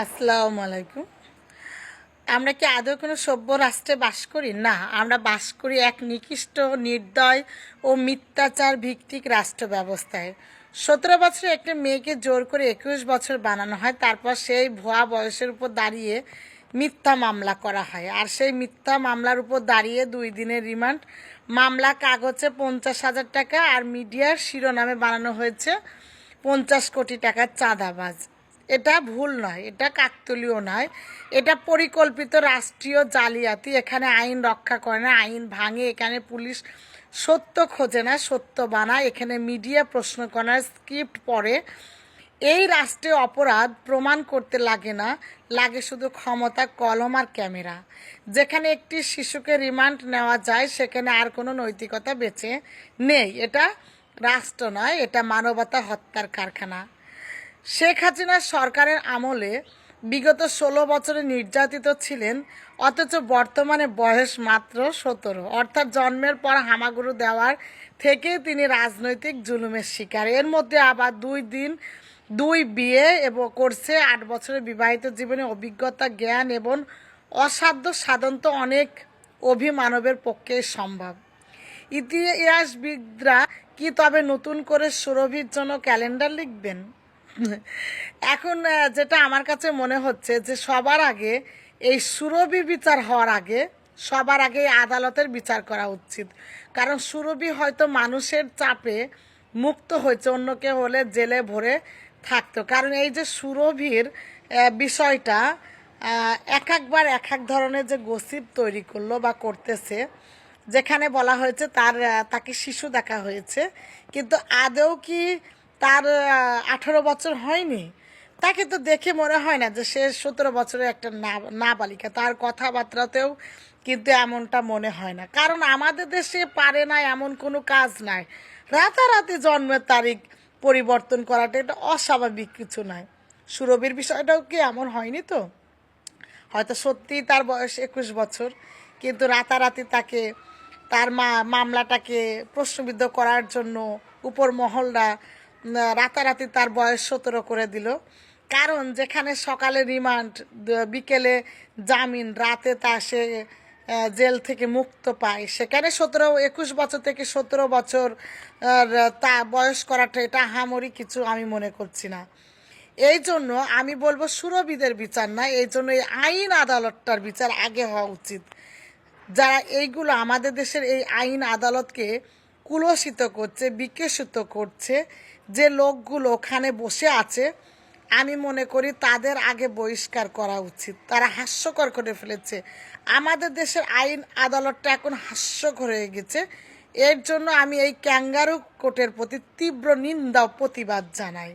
আসসালামু আলাইকুম। আমরা কি আদৌ কোনো সভ্য রাষ্ট্রে বাস করি? না, আমরা বাস করি এক নিকৃষ্ট, নির্দয় ও মিথ্যাচার ভিত্তিক রাষ্ট্র ব্যবস্থায়। সতেরো বছরে একটা মেয়েকে জোর করে একুশ বছর বানানো হয়, তারপর সেই ভুয়া বয়সের উপর দাঁড়িয়ে মিথ্যা মামলা করা হয়। আর সেই মিথ্যা মামলার উপর দাঁড়িয়ে দুই দিনের রিমান্ড। মামলা কাগজে পঞ্চাশ হাজার টাকা আর মিডিয়ার শিরোনামে বানানো হয়েছে পঞ্চাশ কোটি টাকার চাঁদাবাজ। এটা ভুল নয়, এটা কাকতলীয় নয়। এটা পরিকল্পিত রাষ্ট্রীয় জালিয়াতি, এখানে আইন রক্ষা করে না, আইন ভাঙে, এখানে পুলিশ সত্য খোঁজে না, সত্য বানায়, এখানে মিডিয়া প্রশ্ন করার স্ক্রিপ্ট পড়ে। এই রাষ্ট্রে অপরাধ প্রমাণ করতে লাগে না, লাগে শুধু ক্ষমতা, কলম আর ক্যামেরা। যেখানে একটি শিশুকে রিমান্ড নেওয়া যায়, সেখানে আর কোনো নৈতিকতা বেঁচে নেই। এটা রাষ্ট্র নয়, এটা মানবতা হত্যার কারখানা। শেখ হাসিনার সরকারের আমলে বিগত ষোলো বছরে নির্যাতিত ছিলেন, অথচ বর্তমানে বয়স মাত্র সতেরো। অর্থাৎ জন্মের পর হামাগুরু দেওয়ার থেকে তিনি রাজনৈতিক জুলুমের শিকার। এর মধ্যে আবার দুই দিন, দুই বিয়ে এবং, করছে আট বছরের বিবাহিত জীবনে অভিজ্ঞতা, জ্ঞান এবং অসাধ্য সাধন্ত অনেক অভিমানবের পক্ষে সম্ভব। ইতিহাসবিদরা কি তবে নতুন করে সুরভির জন্য ক্যালেন্ডার লিখবেন? এখন যেটা আমার কাছে মনে হচ্ছে যে সবার আগে এই সুরভি বিচার হওয়ার আগে সবার আগে আদালতের বিচার করা উচিত। কারণ সুরভি হয়তো মানুষের চাপে মুক্ত হয়েছে, অন্য কেউ হলে জেলে ভরে থাকতো। কারণ এই যে সুরভির বিষয়টা এক একবার এক এক ধরনের যে গসিপ তৈরি করল বা করতেছে, যেখানে বলা হয়েছে তার তাকে শিশু দেখা হয়েছে। কিন্তু আদৌ কি তার আঠারো বছর হয়নি। তাকে তো দেখে মনে হয় না যে সে সতেরো বছরের একটা নাবালিকা। তার কথাবার্তাতেও কিন্তু এমনটা মনে হয় না। কারণ আমাদের দেশে পারে না এমন কোনো কাজ নাই। রাতারাতি জন্মের তারিখ পরিবর্তন করাটা এটা অস্বাভাবিক কিছু নয়। সুরভির বিষয়টাও কি এমন হয়নি তো? হয়তো সত্যিই তার বয়স একুশ বছর, কিন্তু রাতারাতি তাকে, তার মা মামলাটাকে প্রশ্নবিদ্ধ করার জন্য উপর মহলরা রাতারাতি তার বয়স সতেরো করে দিল। কারণ যেখানে সকালে রিমান্ড বিকেলে জামিন, রাতে তা সে জেল থেকে মুক্ত পায়। সেখানে সতেরো, একুশ বছর থেকে সতেরো বছর তা বয়স করাটা এটা হামরি কিছু আমি মনে করছি না। এই জন্য আমি বলব সুরবিদের বিচার না, এই জন্য এই আইন আদালতটার বিচার আগে হওয়া উচিত। যারা এইগুলো আমাদের দেশের এই আইন আদালতকে কুলসিত করছে, বিকশিত করছে যে লোকগুলো ওখানে বসে আছে। আমি মনে করি তাদের আগে বহিষ্কার করা উচিত। তারা হাস্যকর করে ফেলেছে। আমাদের দেশের আইন আদালতটা এখন হাস্যকর হয়ে গেছে। এর জন্য আমি এই ক্যাঙ্গারু কোর্টের প্রতি তীব্র নিন্দা প্রতিবাদ জানাই।